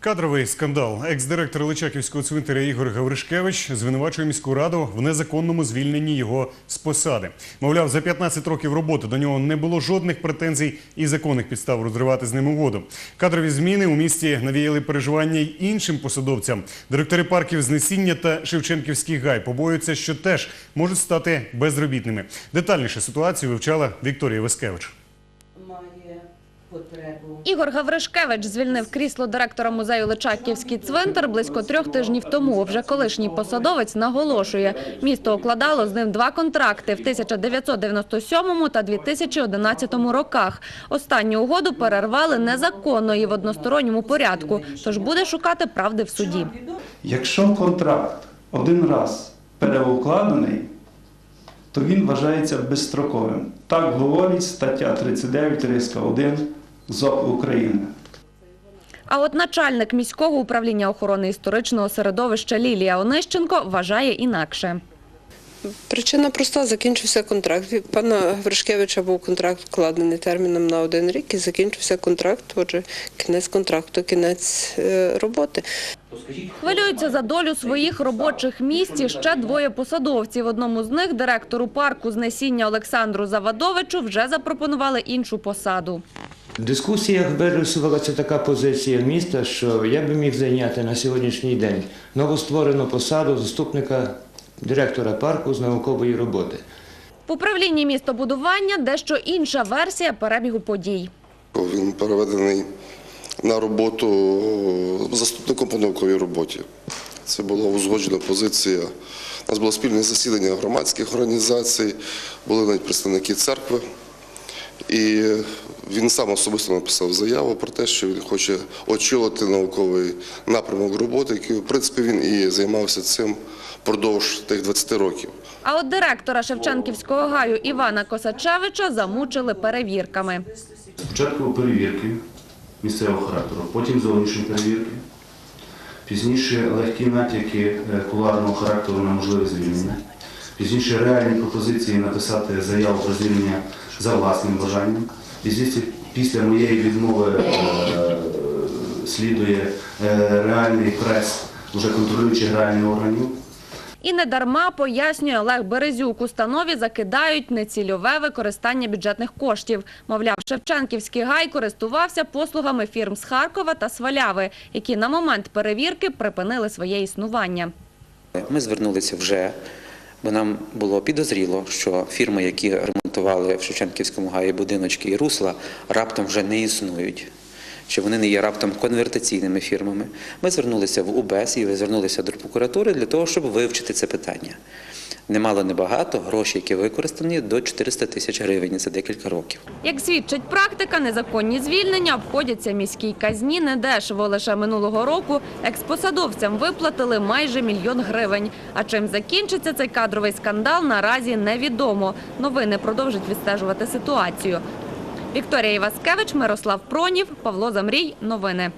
Кадровий скандал. Екс-директор Личаківського цвинтаря Ігор Гавришкевич звинувачує міську раду в незаконному звільненні його з посади. Мовляв, за 15 років роботи до нього не було жодних претензій і законних підстав розривати з ним угоду. Кадрові зміни у місті навіяли переживання й іншим посадовцям. Директори парків Знесіння та Шевченківський гай побоюються, що теж можуть стати безробітними. Детальніше ситуацію вивчала Вікторія Вескевич. Ігор Гавришкевич звільнив крісло директора музею Личаківський цвинтар близько трьох тижнів тому. Вже колишній посадовець наголошує, місто укладало з ним два контракти в 1997 та 2011 роках. Останню угоду перервали незаконно і в односторонньому порядку, тож буде шукати правди в суді. Якщо контракт один раз переукладений, то він вважається безстроковим. Так говорить стаття 39 риска 1 ЗОК України. А от начальник міського управління охорони історичного середовища Лілія Онищенко вважає інакше. Причина проста, закінчився контракт. Від пана Гришкевича був контракт вкладений терміном на один рік і закінчився контракт. Отже, кінець контракту, кінець е, роботи. Хвилюються за долю своїх робочих місць і ще двоє посадовців. Одному з них, директору парку знесіння Олександру Завадовичу, вже запропонували іншу посаду. В дискусіях вирисувалася така позиція міста, що я би міг зайняти на сьогоднішній день новостворену посаду заступника директора парку з наукової роботи. В управлінні містобудування дещо інша версія перебігу подій. Він переведений на роботу заступником по науковій роботі. Це була узгоджена позиція. У нас було спільне засідання громадських організацій, були навіть представники церкви. І він сам особисто написав заяву про те, що він хоче очолити науковий напрямок роботи, який, в принципі, він і займався цим впродовж тих 20 років. А от директора Шевченківського гаю Івана Косачевича замучили перевірками. Спочатку перевірки місцевого характеру, потім зовнішні перевірки, пізніше легкі натяки е, кулуарного характеру на можливе звільнення, пізніше реальні пропозиції написати заяву про звільнення за власним бажанням. Пізніше, після моєї відмови е, слідує е, реальний прес вже контролюючих реальних органів. І не дарма, пояснює Олег Березюк, установі закидають нецільове використання бюджетних коштів. Мовляв, Шевченківський гай користувався послугами фірм з Харкова та Сваляви, які на момент перевірки припинили своє існування. Ми звернулися вже, бо нам було підозріло, що фірми, які ремонтували в Шевченківському гаї будиночки і русла, раптом вже не існують. Що вони не є раптом конвертаційними фірмами. Ми звернулися в УБЕС і звернулися до прокуратури для того, щоб вивчити це питання. Немало небагато, гроші, які використані, до 400 тисяч гривень за декілька років. Як свідчить практика, незаконні звільнення обходяться міській казні недешево. Лише минулого року експосадовцям виплатили майже мільйон гривень. А чим закінчиться цей кадровий скандал, наразі невідомо. Новини продовжать відстежувати ситуацію. Вікторія Іваскевич, Мирослав Пронів, Павло Замрій. Новини.